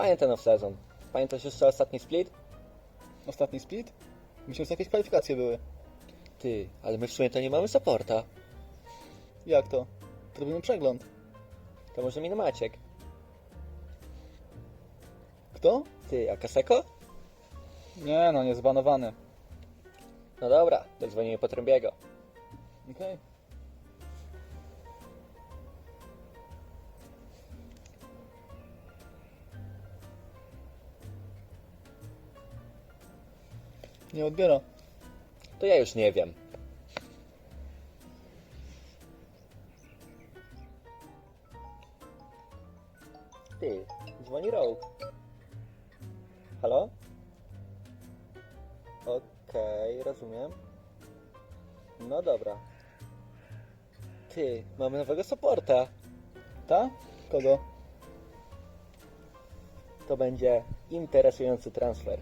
Pamiętam w sezon. Pamiętasz jeszcze ostatni split? Ostatni split? Myślę, że jakieś kwalifikacje były. Ty, ale my w sumie to nie mamy supporta. Jak to? Robimy przegląd. To może min Maciek. Kto? Ty, a Kaseko? Nie no, nie zbanowany. No dobra, zadzwonimy po Trębiego. Okej. Nie odbiera. To ja już nie wiem. Ty, dzwoni Rogue. Halo? Okej, rozumiem. No dobra. Ty, mamy nowego supporta. Ta? Kogo? To będzie interesujący transfer.